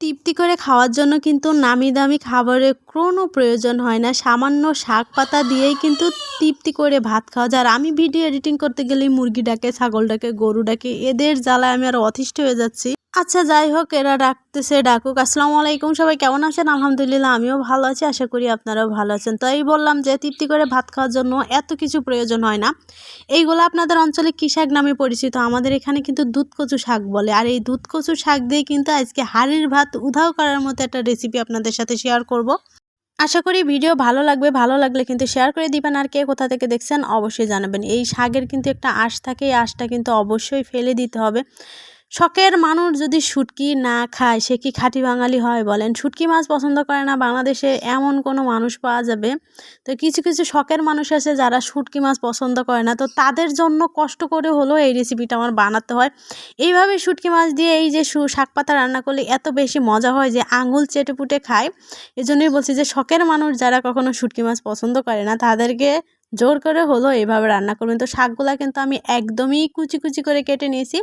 তৃপ্তি করে খাওয়ার জন্য কিন্তু নামি দামি খাবারের কোনো প্রয়োজন হয় না। সামান্য শাক পাতা দিয়েই কিন্তু তৃপ্তি করে ভাত খাওয়া যায়। আর আমি ভিডিও এডিটিং করতে গেলেই মুরগি ডাকে, ছাগল ডাকে, গরু ডাকে, এদের জ্বালায় আমি আর অতিষ্ঠ হয়ে যাচ্ছি। আচ্ছা যাই হোক, এরা ডাকতেছে, ডাকুক। আসসালামু আলাইকুম, সবাই কেমন আছেন? আলহামদুলিল্লাহ, আমিও ভালো আছি, আশা করি আপনারাও ভালো আছেন। তো এই বললাম যে, তৃপ্তি করে ভাত খাওয়ার জন্য এত কিছু প্রয়োজন হয় না। এইগুলো আপনাদের অঞ্চলে কী শাক নামে পরিচিত? আমাদের এখানে কিন্তু দুধ কচু শাক বলে। আর এই দুধ কচু শাক দিয়ে কিন্তু আজকে হাড়ির ভাত উধাও করার মতো একটা রেসিপি আপনাদের সাথে শেয়ার করব। আশা করি ভিডিও ভালো লাগবে। ভালো লাগলে কিন্তু শেয়ার করে দিবেন। আর কে কোথা থেকে দেখছেন, অবশ্যই জানাবেন। এই শাকের কিন্তু একটা আঁশ থাকে। এই আঁশটা কিন্তু অবশ্যই ফেলে দিতে হবে। শখের মানুষ যদি শুটকি না খায়, সে কি খাঁটি বাঙালি হয় বলেন? শুটকি মাছ পছন্দ করে না, বাংলাদেশে এমন কোনো মানুষ পাওয়া যাবে? তো কিছু কিছু শখের মানুষ আছে যারা শুটকি মাছ পছন্দ করে না, তো তাদের জন্য কষ্ট করে হলেও এই রেসিপিটা আমার বানাতে হয়। এইভাবে শুটকি মাছ দিয়ে এই যে শাক পাতা রান্না করলে এত বেশি মজা হয় যে আঙুল চেটে পুটে খায়। এজন্যই বলছি যে শখের মানুষ যারা কখনো শুটকি মাছ পছন্দ করে না, তাদেরকে জোর করে হলো এইভাবে রান্না করবেন। তো শাকগুলো কিন্তু আমি একদমই কুচি কুচি করে কেটে নিয়েছি।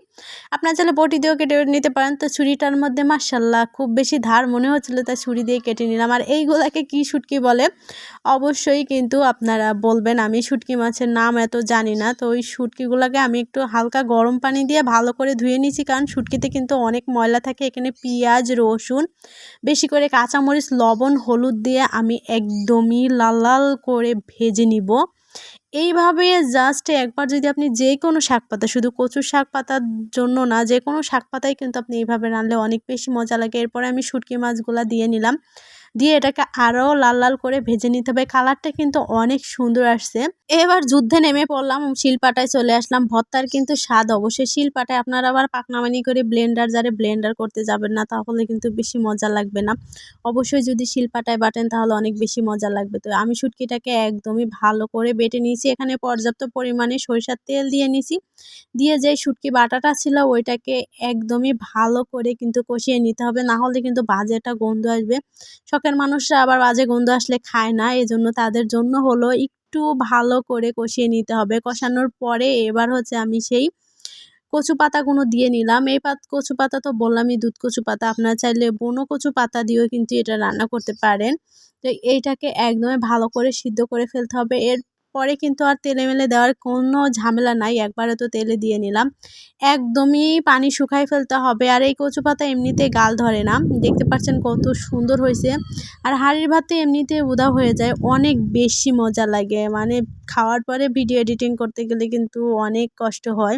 আপনার চাইলে বটি দিয়েও কেটে নিতে পারেন। তো ছুরিটার মধ্যে মার্শাল্লাহ খুব বেশি ধার মনে হচ্ছিল, তাই ছুরি দিয়ে কেটে নিলাম। আর এইগুলাকে কি শুটকি বলে? অবশ্যই কিন্তু আপনারা বলবেন। আমি শুটকি মাছের নাম এত জানি না। তো ওই শুটকিগুলোকে আমি একটু হালকা গরম পানি দিয়ে ভালো করে ধুয়ে নিয়েছি। কারণ শুটকিতে কিন্তু অনেক ময়লা থাকে। এখানে পেঁয়াজ, রসুন, বেশি করে কাঁচামরিচ, লবণ, হলুদ দিয়ে আমি একদমই লাল লাল করে ভেজে নিব। এইভাবে জাস্ট একবার যদি আপনি যে কোনো শাক পাতা, শুধু কচুর শাক পাতার জন্য না যে কোনো শাক পাতাই কিন্তু আপনি এইভাবে রানলে অনেক বেশি মজা লাগে। এরপরে আমি শুটকি মাছগুলা দিয়ে নিলাম। দিয়ে এটাকে আরও লাল লাল করে ভেজে নিতে হবে। কালারটা কিন্তু অনেক সুন্দর আসছে। এবার যুদ্ধে নেমে পড়লাম, শিলপাটায় চলে আসলাম। ভর্তার কিন্তু স্বাদ অবশ্যই। শিলপাটায় আপনারা আবার পাকনামানি করে ব্লেন্ডার যারে ব্লেন্ডার করতে যাবেন না, তাহলে কিন্তু বেশি মজা লাগবে না। অবশ্যই যদি শিলপাটায় বাটেন, তাহলে অনেক বেশি মজা লাগবে। তো আমি শুটকিটাকে একদমই ভালো করে বেটে নিয়েছি। এখানে পর্যাপ্ত পরিমাণে সরিষার তেল দিয়ে নিছি দিয়ে যে শুটকি বাটাটা ছিল, ওইটাকে একদমই ভালো করে কিন্তু কষিয়ে নিতে হবে। না হলে কিন্তু বাজে একটা গন্ধ আসবে। শখের মানুষরা আবার বাজে গন্ধ আসলে খায় না। এজন্য তাদের জন্য হলো একটু ভালো করে কষিয়ে নিতে হবে। কষানোর পরে এবার হচ্ছে আমি সেই কচু পাতাগুলো দিয়ে নিলাম। এই পাত কচু পাতা তো বললামই দুধ কচু পাতা আপনারা চাইলে বনো কচু পাতা দিয়েও কিন্তু এটা রান্না করতে পারেন। তো এইটাকে একদমই ভালো করে সিদ্ধ করে ফেলতে হবে। এর পরে কিন্তু আর তেলে মেলে দেওয়ার কোনো ঝামেলা নাই একবারে তো তেলে দিয়ে নিলাম। একদমই পানি শুকাই ফেলতে হবে, আর এই কচু পাতা এমনিতে গাল ধরে না। দেখতে পাচ্ছেন কত সুন্দর হয়েছে। আর হাঁড়ির ভাতে এমনিতে উদা হয়ে যায়, অনেক বেশি মজা লাগে। মানে খাওয়ার পরে ভিডিও এডিটিং করতে গেলে কিন্তু অনেক কষ্ট হয়।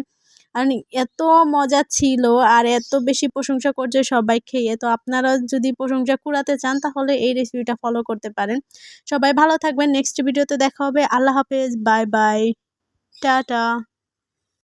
আর এত মজা ছিল আর এত বেশি প্রশংসা করছে সবাই খেয়ে। তো আপনারা যদি প্রশংসা কুড়াতে চান, তাহলে এই রেসিপিটা ফলো করতে পারেন। সবাই ভালো থাকবেন। নেক্সট ভিডিওতে দেখা হবে। আল্লাহ হাফেজ। Bye bye tata